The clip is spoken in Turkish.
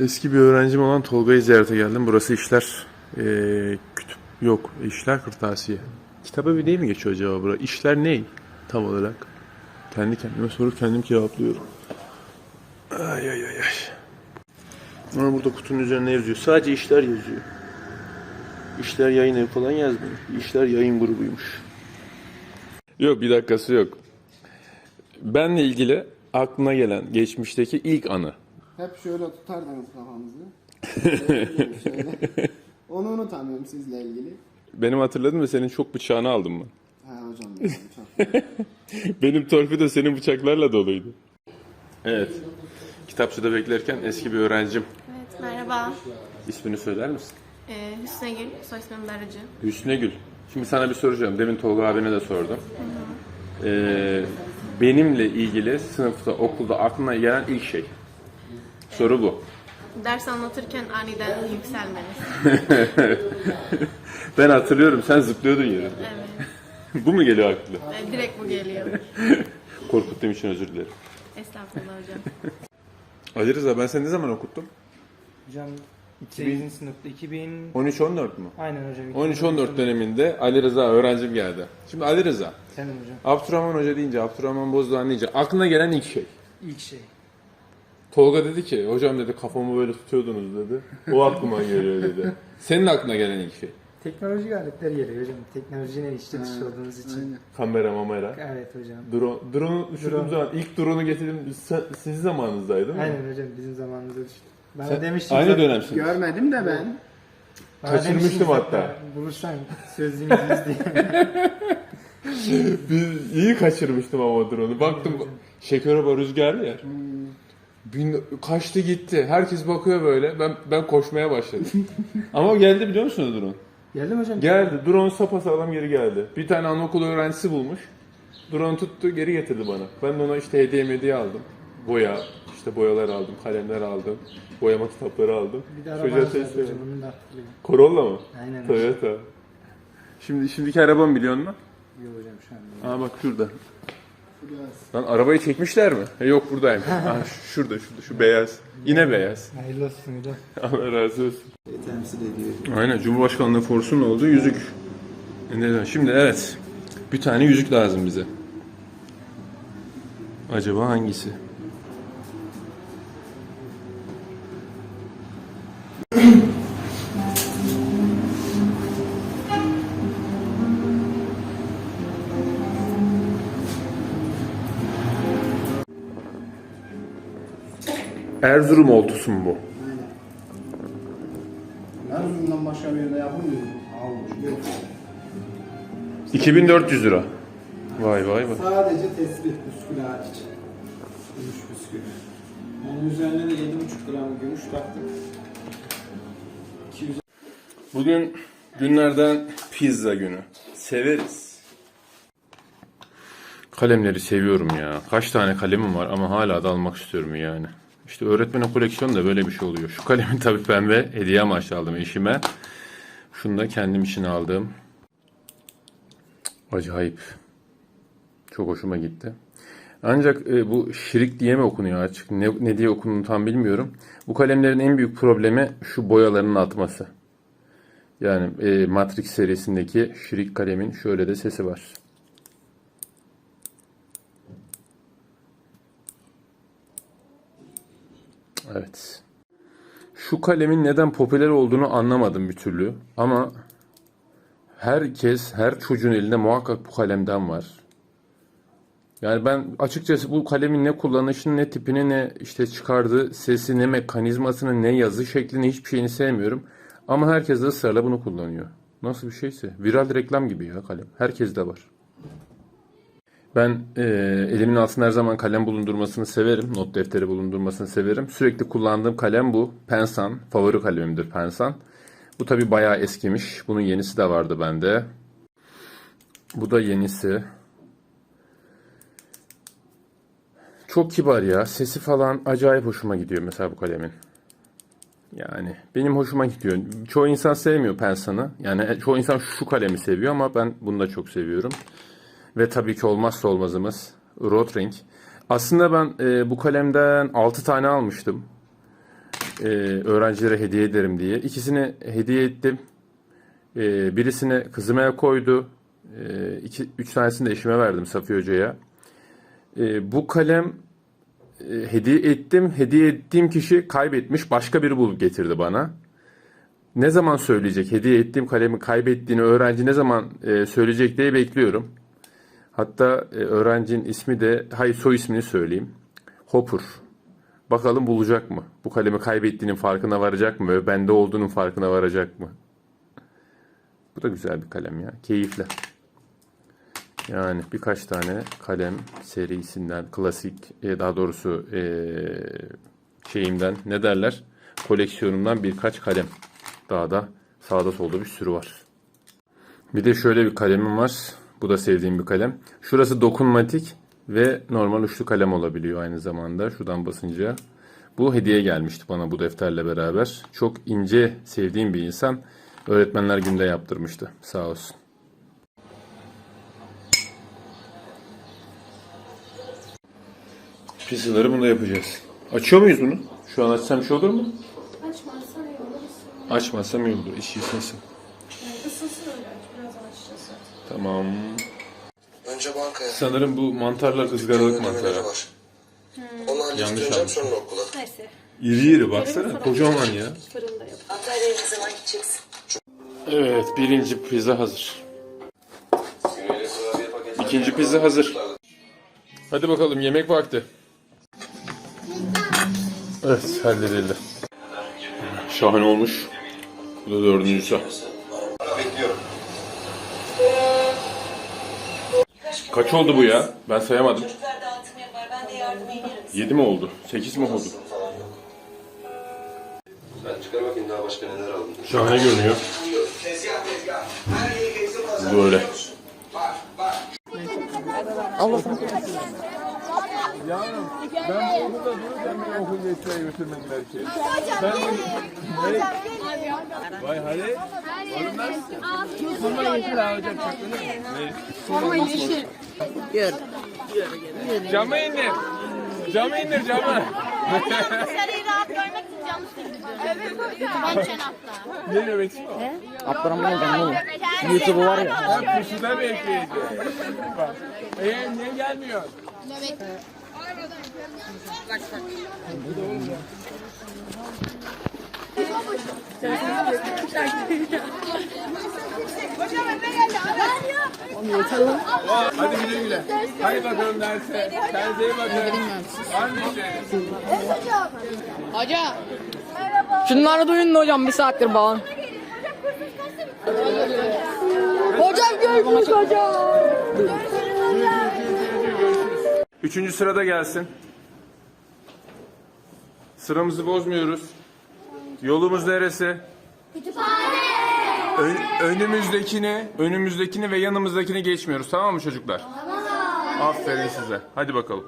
Eski bir öğrencim olan Tolga'yı ziyarete geldim. Burası işler eee kütüp yok işler kırtasiye. Kitap evi değil mi geçiyor acaba bura? İşler ne tam olarak? Kendi kendime sorup kendim cevaplıyorum. Ay ay ay ay. Ama burada kutunun üzerine yazıyor. Sadece işler yazıyor. İşler yayın evi falan yazmıyor. İşler yayın grubuymuş. Yok bir dakikası yok. Benle ilgili aklına gelen geçmişteki ilk anı. Hep şöyle tutardınız kafamızı. Şöyle, şöyle. Onu unutamıyorum sizle ilgili. Benim hatırladığım ve senin çok bıçağını aldım ben. Ha hocam benim çok. Benim torpido senin bıçaklarla doluydu. Evet. Kitapçıda beklerken eski bir öğrencim. Evet, merhaba. İsmini söyler misin? Ee, Hüsnü Gül, soy ismim Darıcı. Hüsnü Gül. Şimdi sana bir soracağım. Demin Tolga abine de sordum. Ee, benimle ilgili sınıfta, okulda aklına gelen ilk şey. Soru bu. Ders anlatırken aniden yükselmeniz. Ben hatırlıyorum sen zıplıyordun yere. Evet, bu mu geliyor aklına? ee, direkt bu geliyor. Korkuttuğum için özür dilerim. Estağfurullah hocam. Ali Rıza ben seni ne zaman okuttum? Hocam 8. sınıfta 2000 13-14 mü? aynen hocam. 13-14 döneminde Ali Rıza öğrencim geldi. Şimdi Ali Rıza, Senin hocam. Abdurrahman Hoca deyince, Abdurrahman Bozdoğan deyince aklına gelen ilk şey. İlk şey. Tolga dedi ki, hocam dedi kafamı böyle tutuyordunuz dedi. O aklıma geliyor dedi. Senin aklına gelen ilk şey. Teknolojik aletler geliyor hocam. Teknolojinin içli dışı olduğunuz için. Aynen. Kamera mamera. Evet hocam. Drone, drone düşürdüğüm Drone. zaman ilk drone'u getirdim sizin zamanınızdaydı değil mi? Aynen hocam bizim zamanımızda düştü. Bana Sen demiştin aynı dönemsin. Görmedim de ben. bana kaçırmıştım hatta. zaten, Bulursan sözünü diye. Bir, iyi kaçırmıştım ama drone'u. Baktım şeker oba rüzgarlı ya. Bin, kaçtı gitti. Herkes bakıyor böyle. Ben ben koşmaya başladım. ama geldi biliyor musunuz drone? Geldim hocam. Geldi. Drone sapasağlam geri geldi. Bir tane anaokulu öğrencisi bulmuş. Drone tuttu geri getirdi bana. Ben de ona işte hediye hediye aldım. Boya, işte boyalar aldım, kalemler aldım, boyama kitapları aldım. Bir de var hocam. Bunu da hatırlıyorum. Corolla mı? Aynen. Toyota. Şimdi şimdiki arabamı biliyor musun? Yok hocam şu an. Aa bak şurada. Lan arabayı çekmişler mi? E, yok buradayım. Aa, şurada, şurada, şu beyaz. Yine beyaz. Hayırlı olsun hocam. Allah razı olsun. Temsil ediyor. Aynen Cumhurbaşkanlığı forsunun olduğu yüzük. E, neden? Şimdi evet. Bir tane yüzük lazım bize. Acaba hangisi? Erzurum oltusu mu bu? Erzurum'dan başka bir yerde yapılmıyor. Almış. Yok. 2400 lira. Vay vay vay. Sadece tespit püskülü hariç. Gümüş püskülü. Onun üzerine de 7,5 gram gümüş taktık. 200 Bugün günlerden pizza günü. Severiz. Kalemleri seviyorum ya. Kaç tane kalemim var ama hala da almak istiyorum yani. İşte öğretmenin koleksiyonu da böyle bir şey oluyor. Şu kalemi tabii pembe hediye amaçlı aldım eşime. Şunu da kendim için aldım. Acayip. Çok hoşuma gitti. Ancak e, bu şirik diye mi okunuyor açık? Ne, ne diye okunduğunu tam bilmiyorum. Bu kalemlerin en büyük problemi şu boyalarının atması. Yani e, Matrix serisindeki şirik kalemin şöyle de sesi var. Evet. Şu kalemin neden popüler olduğunu anlamadım bir türlü. Ama herkes, her çocuğun elinde muhakkak bu kalemden var. Yani ben açıkçası bu kalemin ne kullanışını, ne tipini, ne işte çıkardığı sesi, ne mekanizmasını, ne yazı şeklini hiçbir şeyini sevmiyorum. Ama herkes de ısrarla bunu kullanıyor. Nasıl bir şeyse. Viral reklam gibi ya kalem. Herkeste var. Ben e, elimin altında her zaman kalem bulundurmasını severim. Not defteri bulundurmasını severim. Sürekli kullandığım kalem bu. Pensan. Favori kalemimdir Pensan. Bu tabi bayağı eskimiş. Bunun yenisi de vardı bende. Bu da yenisi. Çok kibar ya. Sesi falan acayip hoşuma gidiyor mesela bu kalemin. Yani benim hoşuma gidiyor. Çoğu insan sevmiyor Pensan'ı. Yani çoğu insan şu kalemi seviyor ama ben bunu da çok seviyorum. Ve tabii ki olmazsa olmazımız Rotring. Aslında ben e, bu kalemden 6 tane almıştım. E, öğrencilere hediye ederim diye. İkisini hediye ettim. E, birisini kızıma koydu. E, iki, üç tanesini de eşime verdim Safiye Hoca'ya. E, bu kalem e, hediye ettim. Hediye ettiğim kişi kaybetmiş. Başka biri bulup getirdi bana. Ne zaman söyleyecek? Hediye ettiğim kalemi kaybettiğini öğrenci ne zaman e, söyleyecek diye bekliyorum. Hatta e, öğrencinin ismi de, hayır soy ismini söyleyeyim. Hopper. Bakalım bulacak mı? Bu kalemi kaybettiğinin farkına varacak mı? Ve bende olduğunun farkına varacak mı? Bu da güzel bir kalem ya. Keyifli. Yani birkaç tane kalem serisinden, klasik, e, daha doğrusu e, şeyimden, ne derler? Koleksiyonumdan birkaç kalem. Daha da sağda solda bir sürü var. Bir de şöyle bir kalemim var. Bu da sevdiğim bir kalem. Şurası dokunmatik ve normal uçlu kalem olabiliyor aynı zamanda. Şuradan basınca. Bu hediye gelmişti bana bu defterle beraber. Çok ince sevdiğim bir insan. Öğretmenler günde yaptırmıştı. Sağ olsun. Pizzaları bunu yapacağız. Açıyor muyuz bunu? Şu an açsam bir şey olur mu? Açmazsan iyi olur. Açmazsam iyi olur. İş yıkmasın. Tamam. Önce bankaya. Sanırım bu mantarlar ızgaralık mantarı. var. Onu halledip Yanlış döneceğim anladım. sonra okula. Neyse. İri iri baksana. Kocaman ya. Fırında yap. Antalya'ya ne zaman gideceksin? Evet birinci pizza hazır. İkinci pizza hazır. Hadi bakalım yemek vakti. Evet halledildi. Şahane olmuş. Bu da dördüncüsü. Bekliyorum. Kaç oldu bu ya? Ben sayamadım. Çocuklar dağıtım yapar. Ben de yardıma inerim. Yedi mi oldu? Sekiz mi oldu? Sen çıkar bakayım daha başka neler aldın. Şahane görünüyor. Böyle. Camı indir. Camı indir camı. Dışarıyı rahat görmek için canlı sıkılıyor. Evet. Ben çen atla. Ne demek Abdurrahman canım YouTube'u var ya. Ben pusuda bekleyeceğim. Bak. Ee niye gelmiyor? Hadi güle güle. Hadi bakalım derse. Bakın. Anneciğim. Hoca. Şunları duyun da hocam bir saattir bağın. Hocam görüşürüz hocam. Üçüncü sırada gelsin. Sıramızı bozmuyoruz. Yolumuz neresi? Ön- önümüzdekini, önümüzdekini ve yanımızdakini geçmiyoruz. Tamam mı çocuklar? Tamam. Aferin size. Hadi bakalım.